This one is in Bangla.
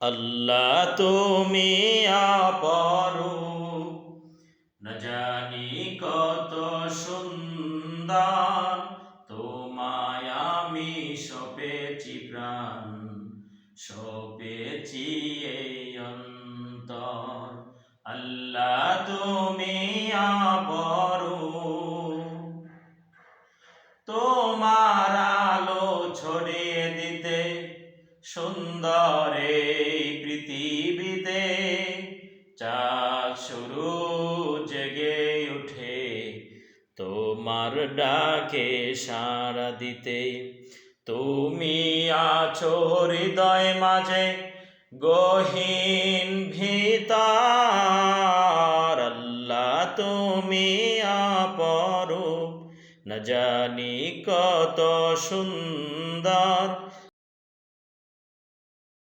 আল্লাহ তুমি আপরু না জানি কত সুন্দর, তোমায় আমি সপেছি প্রাণ, সপেছি এই অন্তর। আল্লাহ তুমি আপরু তোমার আলো ছড়িয়ে দিতে সুন্দর শুরু জেগে উঠে, তোমার ডাকে সাড়া দিতে। তুমি আছো হৃদয় মাঝে গহীন ভিতার। আল্লাহ তুমি আপরূপ, না জানি কত সুন্দর।